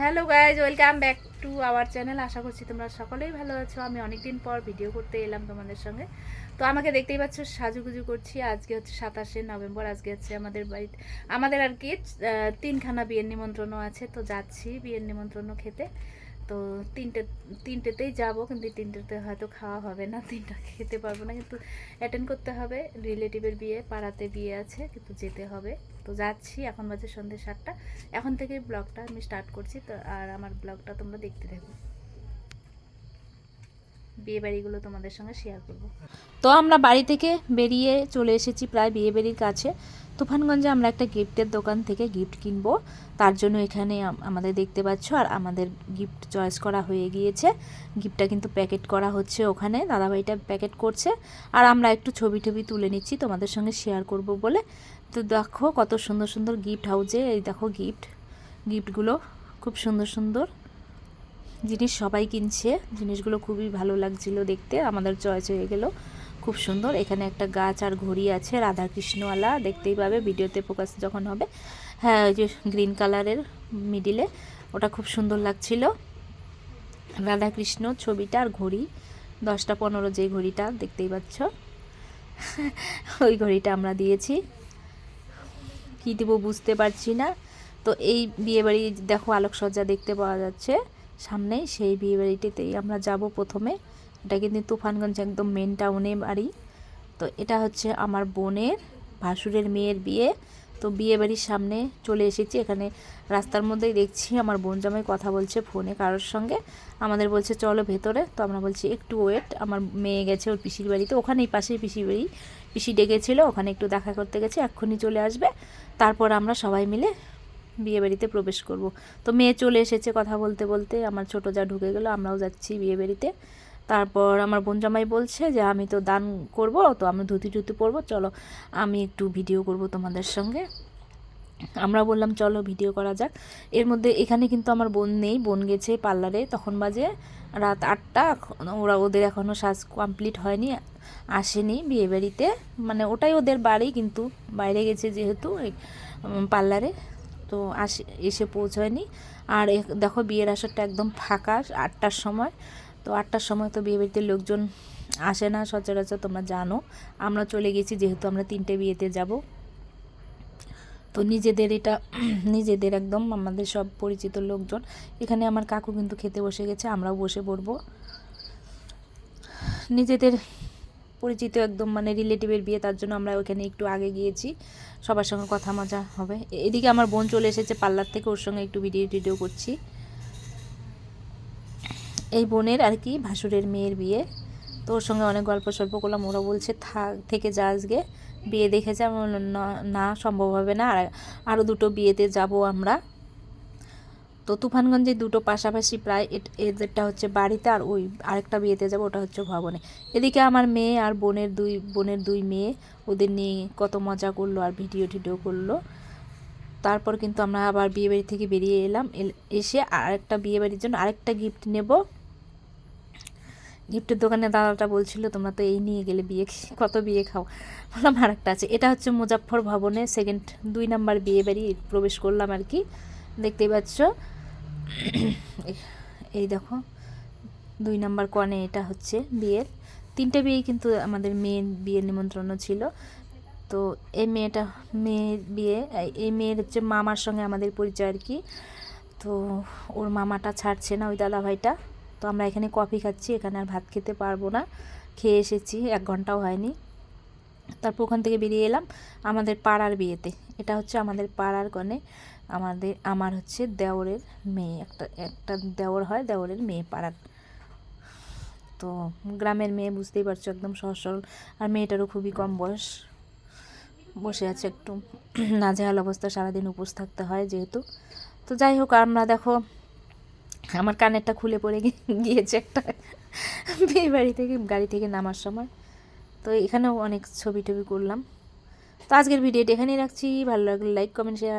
Hello guys, welcome back to our channel. আশা করছি তোমরা সকলেই ভালো আছো। আমি অনেকদিন পর ভিডিও করতে এলাম তোমাদের সঙ্গে। তো আমাকে দেখতেই পাচ্ছ, সাজুগুজু করছি। আজকে হচ্ছে সাতাশে নভেম্বর, আজকে হচ্ছে আমাদের বাড়িতে, আমাদের আর কি তিনখানা বিয়ের নিমন্ত্রণও আছে। তো যাচ্ছি বিয়ের নিমন্ত্রণ খেতে। তো তিনটে, তিনটেতেই যাব কিন্তু তিনটেতে হয়তো খাওয়া হবে না, তিনটা খেতে পারব না কিন্তু অ্যাটেন্ড করতে হবে। রিলেটিভের বিয়ে, পাড়াতে বিয়ে আছে কিন্তু যেতে হবে। তো যাচ্ছি, এখন বাজে সন্ধ্যে সাতটা। এখন থেকে ব্লগটা আমি স্টার্ট করছি। তো আর আমার ব্লগটা তোমরা দেখতে থাকো। বিয়ে বাড়িগুলো তোমাদের সঙ্গে শেয়ার করব। তো আমরা বাড়ি থেকে বেরিয়ে চলে এসেছি প্রায় বিয়ে বাড়ির কাছে। তুফানগঞ্জে আমরা একটা গিফটের দোকান থেকে গিফট কিনবো। তার জন্য এখানে আমাদের দেখতে পাচ্ছ, আর আমাদের গিফট চয়েস করা হয়ে গিয়েছে। গিফটটা কিন্তু প্যাকেট করা হচ্ছে ওখানে দাদাভাইটা প্যাকেট করছে। আর আমরা একটু ছবি টবি তুলে নিচ্ছি, তোমাদের সঙ্গে শেয়ার করব বলে। তো দেখো কত সুন্দর সুন্দর গিফট হাউজে, এই দেখো গিফট। গিফটগুলো খুব সুন্দর সুন্দর। জিনিস সবাই কিনছে। জিনিসগুলো খুবই ভালো লাগছিল দেখতে। আমাদের চয়েস হয়ে গেল। খুব সুন্দর। এখানে একটা গাছ আর ঘড়ি আছে রাধা কৃষ্ণওয়ালা দেখতেই পাবে, ভিডিওতে ফোকাস যখন হবে। হ্যাঁ ওই যে গ্রিন কালারের মিডিলে। ওটা খুব সুন্দর লাগছিল। রাধা কৃষ্ণ ছবিটা আর ঘড়ি। দশটা পনেরো যে ঘড়িটা, দেখতেই পাচ্ছ। ওই ঘড়িটা আমরা দিয়েছি। কী দেবো বুঝতে পারছি না। তো এই বিয়েবাড়ি, দেখো, আলোকসজ্জা দেখতে পাওয়া যাচ্ছে। সামনেই সেই বিয়েবাড়িটিতেই আমরা যাব প্রথমে। এটা কিন্তু তুফানগঞ্জ একদম মেন টাউনে বাড়ি। তো এটা হচ্ছে আমার বোনের, ভাসুরের মেয়ের বিয়ে। তো বিয়ে বাড়ির সামনে চলে এসেছি। এখানে রাস্তার মধ্যেই দেখছি আমার বোন জামাই কথা বলছে ফোনে কারোর সঙ্গে। আমাদের বলছে, চলো ভেতরে। তো আমরা বলছি, একটু ওয়েট আমার মেয়ে গেছে ওর পিসির বাড়িতে। ওখানেই পাশেই পিসির বাড়ি। পিসি ডেকেছিল, ওখানে একটু দেখা করতে গেছে, এক্ষুনি চলে আসবে। তারপর আমরা সবাই মিলে বিয়ে বাড়িতে প্রবেশ করব। তো মেয়ে চলে এসেছে কথা বলতে বলতে, আমার ছোট যা ঢুকে গেল, আমরাও যাচ্ছি বিয়ে বাড়িতে তারপর আমার বোন জামাই বলছে যে, আমি তো দান করব, তো আমি ধুতি টুতি পরবো, চলো আমি একটু ভিডিও করব তোমাদের সঙ্গে। আমরা বললাম, চলো ভিডিও করা যাক। এর মধ্যে এখানে কিন্তু আমার বোন নেই, বোন গেছে পার্লারে, তখন বাজে রাত আটটা, ওরা ওদের এখনও সাজ কমপ্লিট হয়নি, আসেনি বিয়ে বাড়িতে মানে ওটাই ওদের বাড়ি, কিন্তু বাইরে গেছে যেহেতু পার্লারে। তো আসে, এসে পৌঁছয়নি। আর দেখো বিয়ের আসরটা একদম ফাঁকা, আটটার সময়। তো আটটার সময় তো বিয়ে বাড়িতে লোকজন আসে না সচরাচর, তোমরা জানো। আমরা চলে গেছি, যেহেতু আমরা তিনটে বিয়েতে যাব। তো নিজেদের এটা, নিজেদের একদম আমাদের সব পরিচিত লোকজন। এখানে আমার কাকু কিন্তু খেতে বসে গেছে, আমরাও বসে পড়ব। নিজেদের পরিচিত একদম মানে রিলেটিভের বিয়ে তার জন্য আমরা ওখানে একটু আগে গিয়েছি। সবার সঙ্গে কথা মজা হবে। এদিকে আমার বোন চলে এসেছে পার্লার থেকে ওর সঙ্গে একটু ভিডিও টিডিও করছি। এই বোনের আর কি ভাসুরের মেয়ের বিয়ে। তো ওর সঙ্গে অনেক গল্প সল্প করলাম। ওরা বলছে থাক থেকে যা আজকে। বিয়ে দেখেছে আমি বললাম, "না- না সম্ভব হবে না। আর আরও দুটো বিয়েতে যাব আমরা। তো তুফানগঞ্জে দুটো পাশাপাশি প্রায় এদেরটা হচ্ছে বাড়িতে আর ওই আরেকটা বিয়েতে যাব, ওটা হচ্ছে ভবনে। এদিকে আমার মেয়ে আর বোনের দুই বোনের দুই মেয়ে, ওদের নিয়ে কত মজা করল আর ভিডিও টিডিও করল। তারপর কিন্তু আমরা আবার বিয়ে বাড়ি থেকে বেরিয়ে এলাম, এল- এসে আরেকটা বিয়ে বাড়ির জন্য আরেকটা গিফট নেব। গিফটের দোকানে দাদাটা বলছিল, তোমরা তো এই নিয়ে গেলে বিয়ে কত বিয়ে খাও? বললাম আর একটা আছে। এটা হচ্ছে মুজাফর ভবনে সেকেন্ড দুই নাম্বার বিয়ে বাড়ি প্রবেশ করলাম আর কি। দেখতেই পাচ্ছ? এই দেখো, দুই নাম্বার কনে এটা হচ্ছে বিয়ের। তিনটে বিয়ে কিন্তু আমাদের মেয়ের বিয়ের নিমন্ত্রণ ছিল। তো এই মেয়েটা, মেয়ের বিয়ে, এই- এই মেয়ের হচ্ছে মামার সঙ্গে আমাদের পরিচয় আর কি। তো ওর মামাটা ছাড়ছে না ওই দাদা ভাইটা তো আমরা এখানে কফি খাচ্ছি, এখানে আর ভাত খেতে পারব না। খেয়ে এসেছি, এক ঘন্টাও হয়নি। তারপর ওখান থেকে বেরিয়ে এলাম আমাদের পাড়ার বিয়েতে। এটা হচ্ছে আমাদের পাড়ার কনে আমাদের, আমার হচ্ছে দেওরের মেয়ে, একটা একটা দেওর হয়, দেওরের মেয়ে পাড়ার। তো গ্রামের মেয়ে বুঝতেই পারছ, একদম সহজ সরল। আর মেয়েটারও খুবই কম বয়স। বসে আছে একটু। নাজেহাল অবস্থা, সারাদিন উপোস থাকতে হয় যেহেতু। তো যাই হোক, আমরা দেখো, আমার কানেরটা খুলে পড়ে গিয়েছে একটা বিয়ে বাড়ি থেকে, গাড়ি থেকে নামার সময়। তো এখানেও অনেক ছবি টবি করলাম। তো আজকের ভিডিওটা এখানেই রাখছি। ভালো লাগলে লাইক কমেন্ট শেয়ার